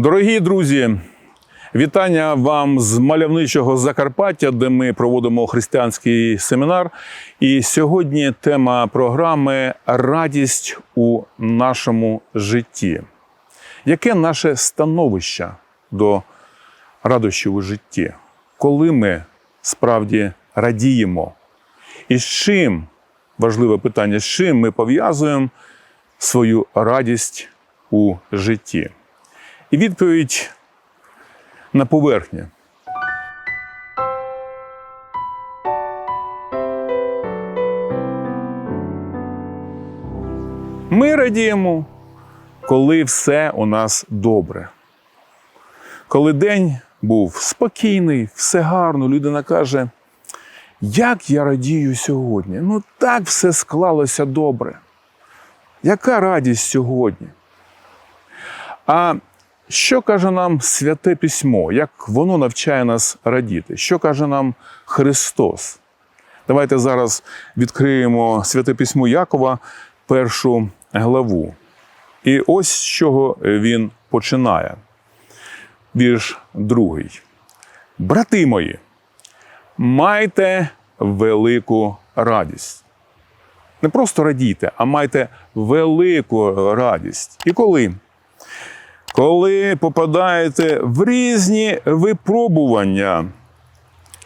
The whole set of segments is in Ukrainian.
Дорогі друзі, вітання вам з мальовничого Закарпаття, де ми проводимо християнський семінар. І сьогодні тема програми Радість у нашому житті. Яке наше становище до радощів у житті? Коли ми справді радіємо? І з чим важливе питання, з чим ми пов'язуємо свою радість у житті? І відповідь на поверхні. Ми радіємо, коли все у нас добре. Коли день був спокійний, все гарно, людина каже, як я радію сьогодні. Ну так все склалося добре. Яка радість сьогодні? А що каже нам святе письмо? Як воно навчає нас радіти? Що каже нам Христос? Давайте зараз відкриємо святе письмо Якова, першу главу. І ось з чого він починає. Вірш другий. Брати мої, майте велику радість. Не просто радійте, а майте велику радість. І коли? Коли попадаєте в різні випробування,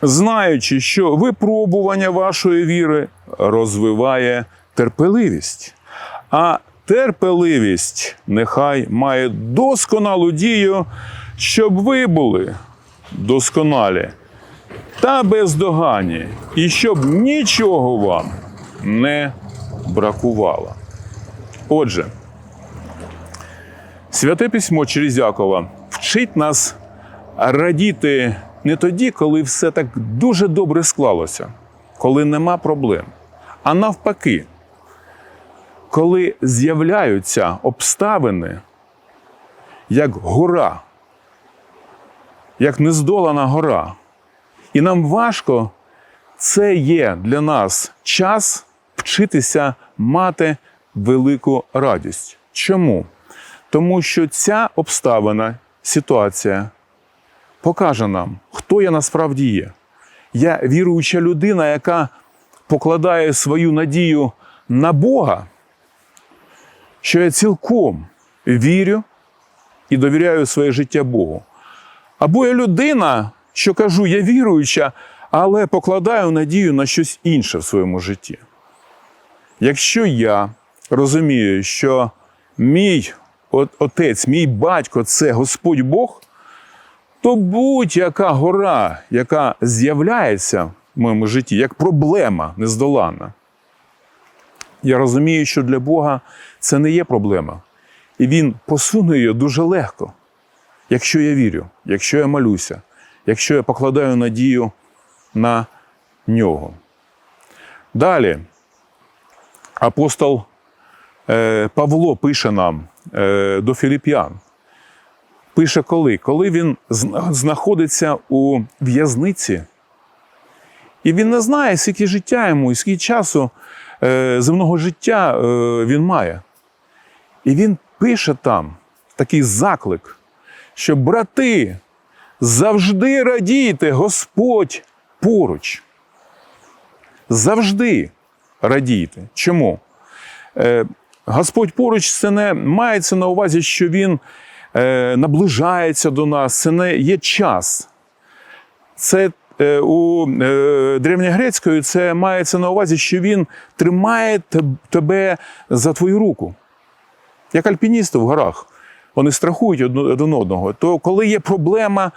знаючи, що випробування вашої віри розвиває терпеливість, а терпеливість нехай має досконалу дію, щоб ви були досконалі та бездоганні, і щоб нічого вам не бракувало. Отже, Святе письмо через Якова вчить нас радіти не тоді, коли все так дуже добре склалося, коли нема проблем, а навпаки, коли з'являються обставини як гора, як нездолана гора. І нам важко це є для нас час вчитися мати велику радість. Чому? Тому що ця обставина, ситуація покаже нам, хто я насправді є. Я віруюча людина, яка покладає свою надію на Бога, що я цілком вірю і довіряю своє життя Богу. Або я людина, що кажу, я віруюча, але покладаю надію на щось інше в своєму житті. Якщо я розумію, що мій отець, мій батько це Господь Бог, то будь-яка гора, яка з'являється в моєму житті, як проблема нездоланна, я розумію, що для Бога це не є проблема. І Він посуне її дуже легко, якщо я вірю, якщо я молюся, якщо я покладаю надію на нього. Далі апостол Павло пише нам е, до Філіп'ян. Пише коли? Коли він знаходиться у в'язниці, і він не знає, скільки життя йому і скільки часу е, земного життя е, він має. І він пише там такий заклик, що брати, завжди радійте, Господь поруч. Завжди радійте. Чому? Господь поруч це не мається на увазі, що Він е, наближається до нас, це не є час. Це е, у е, древньогрецької це мається на увазі, що він тримає тебе за твою руку. Як альпіністи в горах. Вони страхують один одного. То коли є проблема,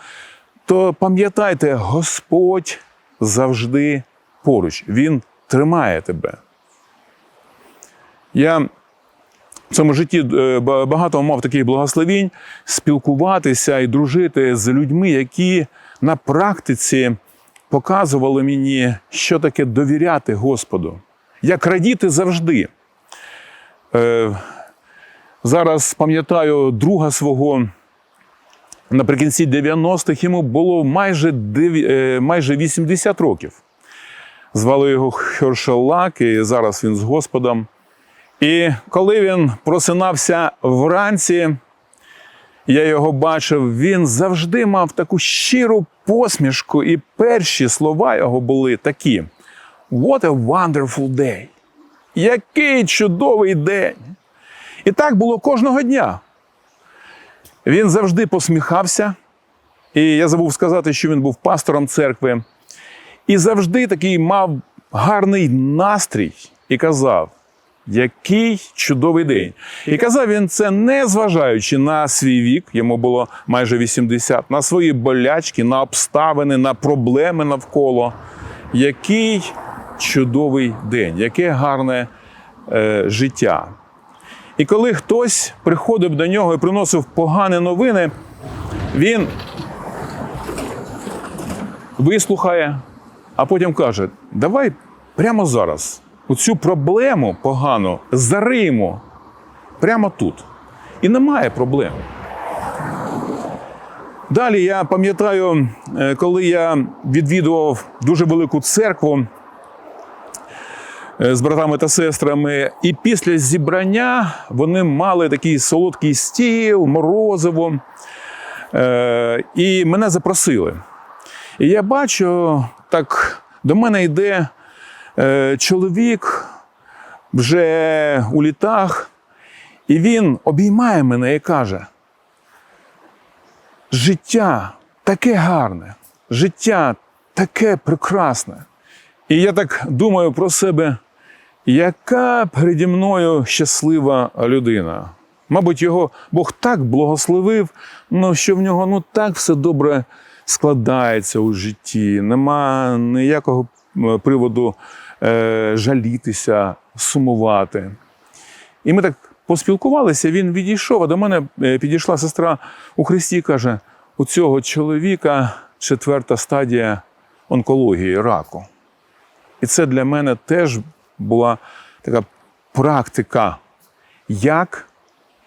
то пам'ятайте, Господь завжди поруч. Він тримає тебе. Я в цьому житті е, багато мав таких благословінь спілкуватися і дружити з людьми, які на практиці показували мені, що таке довіряти Господу, як радіти завжди. Е, Зараз пам'ятаю друга свого наприкінці 90-х йому було майже, е, майже 80 років. Звали його Хершеллак, і зараз він з Господом. І коли він просинався вранці, я його бачив, він завжди мав таку щиру посмішку, і перші слова його були такі: What a wonderful day! Який чудовий день! І так було кожного дня. Він завжди посміхався, і я забув сказати, що він був пастором церкви. І завжди такий мав гарний настрій і казав, який чудовий день. І казав він це не зважаючи на свій вік, йому було майже 80, на свої болячки, на обставини, на проблеми навколо. Який чудовий день, яке гарне е, життя. І коли хтось приходив до нього і приносив погані новини, він вислухає, а потім каже: давай прямо зараз оцю проблему погану зариємо прямо тут. І немає проблем. Далі я пам'ятаю, е, коли я відвідував дуже велику церкву е, з братами та сестрами, і після зібрання вони мали такий солодкий стіл, морозиво. Е, І мене запросили. І я бачу, так до мене йде чоловік вже у літах, і він обіймає мене і каже: життя таке гарне, життя таке прекрасне. І я так думаю про себе, яка переді мною щаслива людина. Мабуть, його Бог так благословив, ну, що в нього ну, так все добре складається у житті. Нема ніякого е, приводу е, жалітися, сумувати. І ми так поспілкувалися, він відійшов, а до мене е, підійшла сестра у Христі і каже: у цього чоловіка четверта стадія онкології раку. І це для мене теж була така практика, як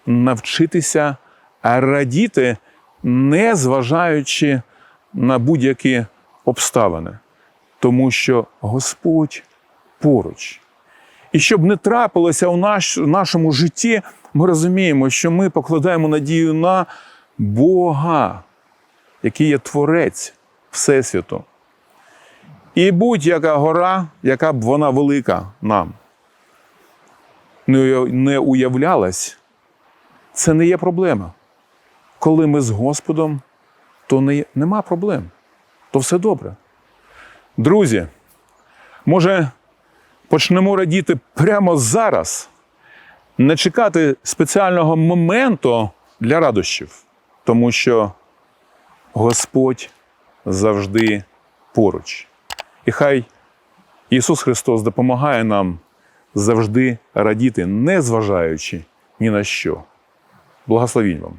навчитися радіти, не зважаючи на будь-які обставини, тому що Господь поруч. І щоб не трапилося у наш, нашому житті, ми розуміємо, що ми покладаємо надію на Бога, який є творець Всесвіту. І будь-яка гора, яка б вона велика нам, не уявлялась, це не є проблема. Коли ми з Господом, то не, нема проблем, то все добре. Друзі, може, почнемо радіти прямо зараз, не чекати спеціального моменту для радощів, тому що Господь завжди поруч. І хай Ісус Христос допомагає нам завжди радіти, не зважаючи ні на що. Благословінь вам!